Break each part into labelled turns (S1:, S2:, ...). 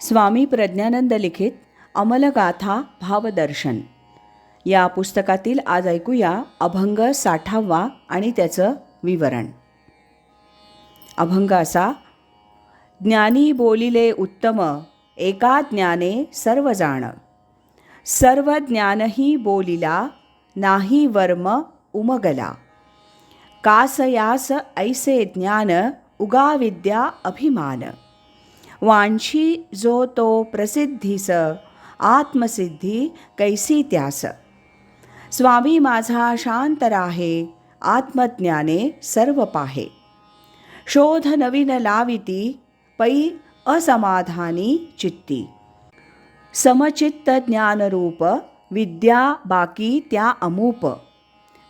S1: स्वामी प्रज्ञानंद लिखित अमलगाथा भावदर्शन. या पुस्तकातील आज ऐकूया अभंग साठावा आणि त्याचं विवरण. अभंग असा ज्ञानी बोलिले उत्तम एका ज्ञाने सर्व जाण. सर्व ज्ञानही बोलिला नाही वर्म उमगला. कासयास ऐसे ज्ञान उगा विद्या अभिमान. वांशी जो तो प्रसिद्धीस आत्मसिद्धी कैसी त्यास। स्वामी माझा शांत राहे आत्मज्ञाने सर्व पाहे। शोध नवीन लाविती पै असमाधानी चित्ती। समचित्त ज्ञानरूप विद्या बाकी त्या अमूप।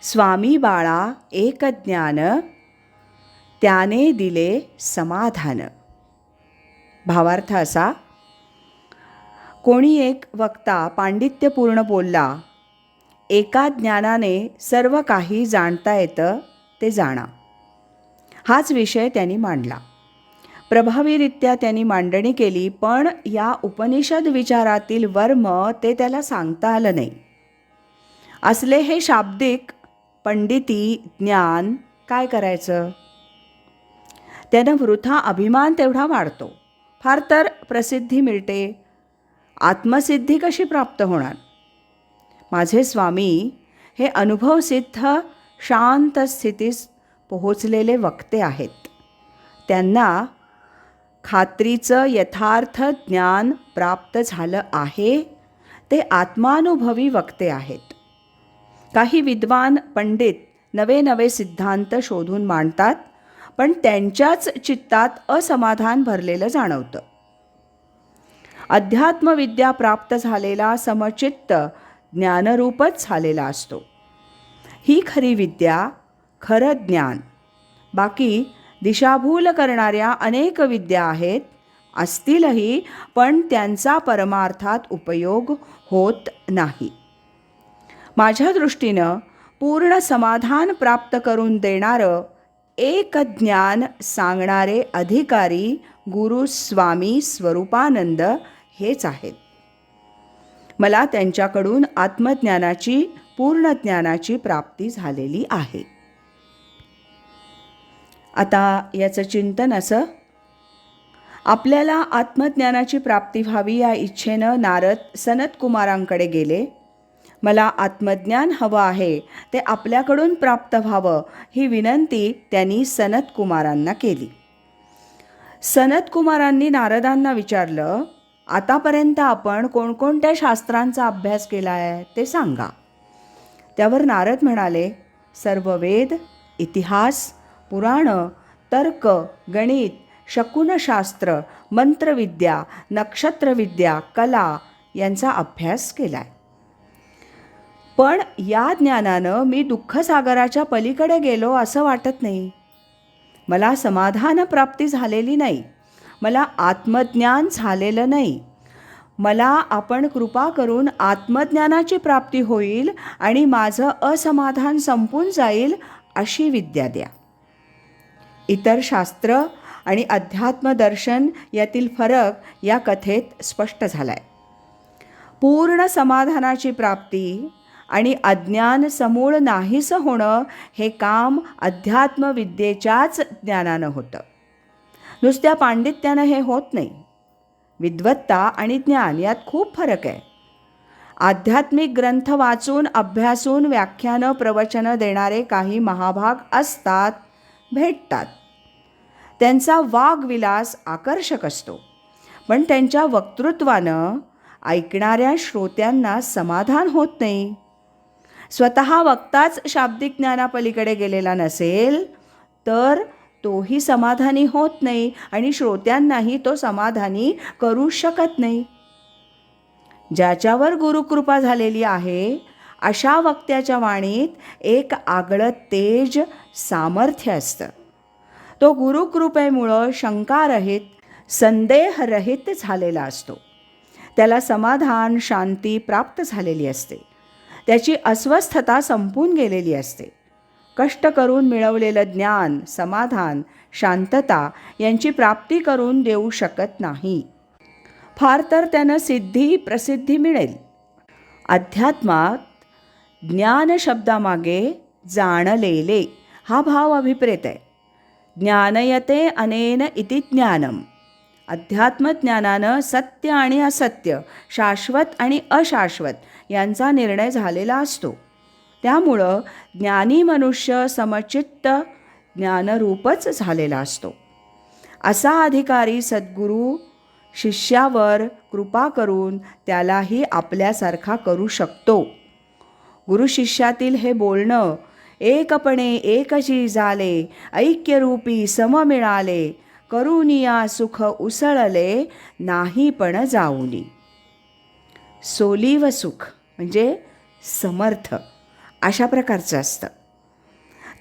S1: स्वामी बाळा एक ज्ञान त्याने दिले समाधान। भावार्थ असा कोणी एक वक्ता पांडित्यपूर्ण बोलला एका ज्ञानाने सर्व काही जाणता येतं ते जाणा. हाच विषय त्यांनी मांडला. प्रभावीरित्या त्यांनी मांडणी केली पण या उपनिषद विचारातील वर्म ते त्याला सांगता आलं नाही. असले हे शाब्दिक पंडिती ज्ञान काय करायचं? त्यानं वृथा अभिमान तेवढा वाढतो. फार तर प्रसिद्धी मिळते. आत्मसिद्धी कशी प्राप्त होणार? माझे स्वामी हे अनुभवसिद्ध शांत स्थितीस पोहोचलेले वक्ते आहेत. त्यांना खात्रीचं यथार्थ ज्ञान प्राप्त झालं आहे ते आत्मानुभवी वक्ते आहेत. काही विद्वान पंडित नवे नवे सिद्धांत शोधून मांडतात पण त्यांच्याच चित्तात असमाधान भरलेलं जाणवतं. अध्यात्मविद्या प्राप्त झालेला समचित्त ज्ञानरूपच झालेला असतो. ही खरी विद्या खरं ज्ञान. बाकी दिशाभूल करणाऱ्या अनेक विद्या आहेत असतीलही पण त्यांचा परमार्थात उपयोग होत नाही. माझ्या दृष्टीनं पूर्ण समाधान प्राप्त करून देणारं एक ज्ञान सांगणारे अधिकारी गुरु स्वामी स्वरूपानंद हेच आहेत. मला त्यांच्याकडून आत्मज्ञानाची पूर्ण ज्ञानाची प्राप्ती झालेली आहे. आता याचं चिंतन असं. आपल्याला आत्मज्ञानाची प्राप्ती व्हावी या इच्छेनं नारद सनत कुमारांकडे गेले. मला आत्मज्ञान हवं आहे. ते आपल्याकडून प्राप्त व्हावं ही विनंती त्यांनी सनत कुमारांना केली. सनत कुमारांनी नारदांना विचारलं आतापर्यंत आपण कोणकोणत्या शास्त्रांचा अभ्यास केला आहे ते सांगा. त्यावर नारद म्हणाले सर्व वेद इतिहास पुराणं तर्क गणित शकुनशास्त्र मंत्रविद्या नक्षत्रविद्या कला यांचा अभ्यास केला आहे पण या ज्ञानानं मी दुःखसागराच्या पलीकडे गेलो असं वाटत नाही. मला समाधान प्राप्ती झालेली नाही. मला आत्मज्ञान झालेलं नाही. मला आपण कृपा करून आत्मज्ञानाची प्राप्ती होईल आणि माझं असमाधान संपून जाईल अशी विद्या द्या. इतर शास्त्र आणि अध्यात्मदर्शन यातील फरक या कथेत स्पष्ट झाला आहे पूर्ण समाधानाची प्राप्ती आणि अज्ञान समूळ नाहीसं होणं हे काम अध्यात्मविद्येच्याच ज्ञानानं होतं. नुसत्या पांडित्यानं हे होत नाही. विद्वत्ता आणि ज्ञान यात खूप फरक आहे. आध्यात्मिक ग्रंथ वाचून अभ्यासून व्याख्यानं प्रवचनं देणारे काही महाभाग असतात भेटतात. त्यांचा वागविलास आकर्षक असतो. पण त्यांच्या वक्तृत्वानं ऐकणाऱ्या श्रोत्यांना समाधान होत नाही. स्वतः वक्ताच शाब्दिक ज्ञानापलीकडे गेलेला नसेल तर तोही समाधानी होत नाही आणि श्रोत्यांनाही तो समाधानी करू शकत नाही. ज्याच्यावर गुरुकृपा झालेली आहे अशा वक्त्याच्या वाणीत एक आगळं तेज सामर्थ्य असतं. तो गुरुकृपेमुळं शंकारहित संदेहरहित झालेला असतो. त्याला समाधान शांती प्राप्त झालेली असते. त्याची अस्वस्थता संपून गेलेली असते. कष्ट करून मिळवलेलं ज्ञान समाधान शांतता यांची प्राप्ती करून देऊ शकत नाही. फार तर त्यानं सिद्धी प्रसिद्धी मिळेल. अध्यात्मात ज्ञान शब्दामागे जाणलेले हा भाव अभिप्रेत आहे. ज्ञानयते अनेन इति ज्ञानम. अध्यात्मज्ञानानं सत्य आणि असत्य शाश्वत आणि अशाश्वत यांचा निर्णय झालेला असतो. त्यामुळं ज्ञानी मनुष्य समचित्त ज्ञानरूपच झालेला असतो. असा अधिकारी सद्गुरू शिष्यावर कृपा करून त्यालाही आपल्यासारखा करू शकतो. गुरुशिष्यातील हे बोलणं एकपणे एकशी झाले ऐक्यरूपी सम मिळाले करुनिया सुख उसळले नाही पण जाऊनी. सोली व सुख। म्हणजे समर्थ. अशा प्रकारचं असतं.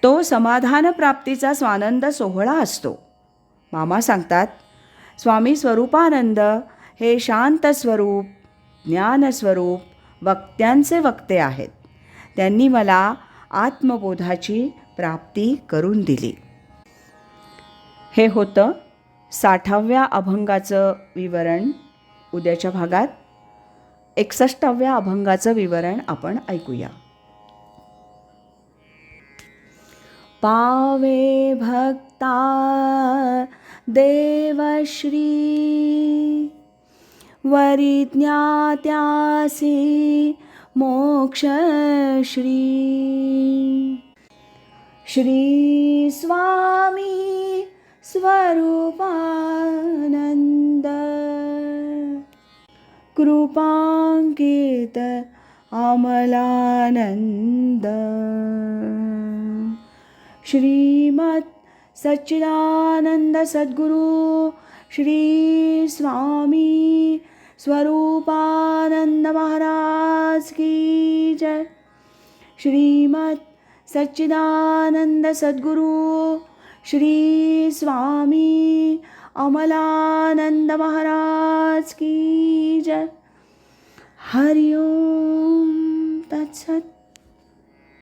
S1: तो समाधान प्राप्तीचा स्वानंद सोहळा असतो. मामा सांगतात स्वामी स्वरूपानंद हे शांत स्वरूप ज्ञानस्वरूप वक्त्यांचे वक्ते आहेत. त्यांनी मला आत्मबोधाची प्राप्ती करून दिली. हे होतं साठाव्या अभंगाचं विवरण उद्याच्या भागात. एकसष्टाव्या अभंगाचं विवरण आपण ऐकूया. पावे भक्ता देवश्री वरिज्ञात्यासी मोक्षश्री। श्री स्वामी स्वरूपानन्द। कृपाङ्कित अमलानंद। श्रीमत् सच्चिदानंद सद्गुरु श्री स्वामी स्वरूपानंद महाराज की जय। श्रीमत् सच्चिदानंद सद्गुरु श्री स्वामी अमलानंद महाराज की जय। हरिओम तत्सत